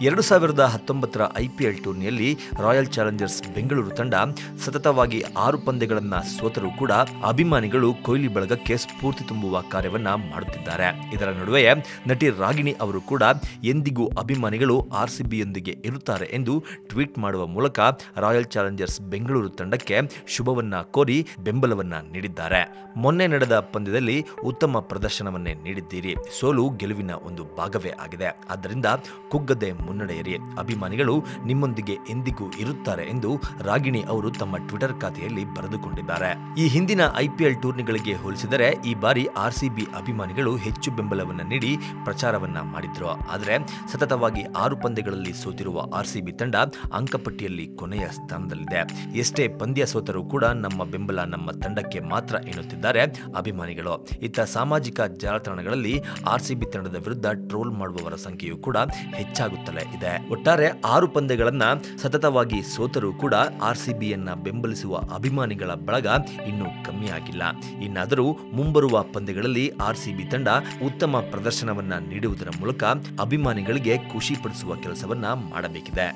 ಎರಡು ಸಾವಿರದ ಹತ್ತೊಂಬತ್ತರ ಐಪಿಎಲ್ ಟೂರ್ನಿಯಲ್ಲಿ ರಾಯಲ್ ಚಾಲೆಂಜರ್ಸ್ ಬೆಂಗಳೂರು ತಂಡ ಸತತವಾಗಿ ಆರು ಪಂದ್ಯಗಳನ್ನು ಸೋತರೂ ಕೂಡ ಅಭಿಮಾನಿಗಳು ಕೊಹ್ಲಿ ಬಳಗಕ್ಕೆ ಸ್ಫೂರ್ತಿ ತುಂಬುವ ಕಾರ್ಯವನ್ನ ಮಾಡುತ್ತಿದ್ದಾರೆ. ಇದರ ನಡುವೆ ನಟಿ ರಾಗಿಣಿ ಅವರು ಕೂಡ ಎಂದಿಗೂ ಅಭಿಮಾನಿಗಳು ಆರ್ಸಿಬಿಯೊಂದಿಗೆ ಇರುತ್ತಾರೆ ಎಂದು ಟ್ವೀಟ್ ಮಾಡುವ ಮೂಲಕ ರಾಯಲ್ ಚಾಲೆಂಜರ್ಸ್ ಬೆಂಗಳೂರು ತಂಡಕ್ಕೆ ಶುಭವನ್ನ ಕೋರಿ ಬೆಂಬಲವನ್ನ ನೀಡಿದ್ದಾರೆ. ಮೊನ್ನೆ ನಡೆದ ಪಂದ್ಯದಲ್ಲಿ ಉತ್ತಮ ಪ್ರದರ್ಶನವನ್ನೇ ನೀಡಿದ್ದೀರಿ. ಸೋಲು ಗೆಲುವಿನ ಒಂದು ಭಾಗವೇ ಆಗಿದೆ. ಆದ್ದರಿಂದ ಕುಗ್ಗದೆ ಮುನ್ನಡೆಯಿರಿ. ಅಭಿಮಾನಿಗಳು ನಿಮ್ಮೊಂದಿಗೆ ಎಂದಿಗೂ ಇರುತ್ತಾರೆ ಎಂದು ರಾಗಿಣಿ ಅವರು ತಮ್ಮ ಟ್ವಿಟರ್ ಖಾತೆಯಲ್ಲಿ ಬರೆದುಕೊಂಡಿದ್ದಾರೆ. ಈ ಹಿಂದಿನ ಐಪಿಎಲ್ ಟೂರ್ನಿಗಳಿಗೆ ಹೋಲಿಸಿದರೆ ಈ ಬಾರಿ ಆರ್ಸಿಬಿ ಅಭಿಮಾನಿಗಳು ಹೆಚ್ಚು ಬೆಂಬಲವನ್ನು ನೀಡಿ ಪ್ರಚಾರವನ್ನ ಮಾಡಿದ್ರು. ಆದರೆ ಸತತವಾಗಿ ಆರು ಪಂದ್ಯಗಳಲ್ಲಿ ಸೋತಿರುವ ಆರ್ಸಿಬಿ ತಂಡ ಅಂಕಪಟ್ಟಿಯಲ್ಲಿ ಕೊನೆಯ ಸ್ಥಾನದಲ್ಲಿದೆ. ಎಷ್ಟೇ ಪಂದ್ಯ ಸೋತರೂ ಕೂಡ ನಮ್ಮ ಬೆಂಬಲ ನಮ್ಮ ತಂಡಕ್ಕೆ ಮಾತ್ರ ಎನ್ನುತ್ತಿದ್ದಾರೆ ಅಭಿಮಾನಿಗಳು. ಇತ್ತ ಸಾಮಾಜಿಕ ಜಾಲತಾಣಗಳಲ್ಲಿ ಆರ್ಸಿಬಿ ತಂಡದ ವಿರುದ್ಧ ಟ್ರೋಲ್ ಮಾಡುವವರ ಸಂಖ್ಯೆಯೂ ಕೂಡ ಹೆಚ್ಚಾಗುತ್ತಲೇ ಇದೆ. ಒಟ್ಟಾರೆ ಆರು ಪಂದ್ಯಗಳನ್ನ ಸತತವಾಗಿ ಸೋತರೂ ಕೂಡ ಆರ್ ಸಿಬಿಯನ್ನ ಬೆಂಬಲಿಸುವ ಅಭಿಮಾನಿಗಳ ಬಳಗ ಇನ್ನೂ ಕಮ್ಮಿಯಾಗಿಲ್ಲ ಇನ್ನಾದರೂ ಮುಂಬರುವ ಪಂದ್ಯಗಳಲ್ಲಿ ಆರ್ಸಿಬಿ ತಂಡ ಉತ್ತಮ ಪ್ರದರ್ಶನವನ್ನ ನೀಡುವುದರ ಮೂಲಕ ಅಭಿಮಾನಿಗಳಿಗೆ ಖುಷಿಪಡಿಸುವ ಕೆಲಸವನ್ನ ಮಾಡಬೇಕಿದೆ.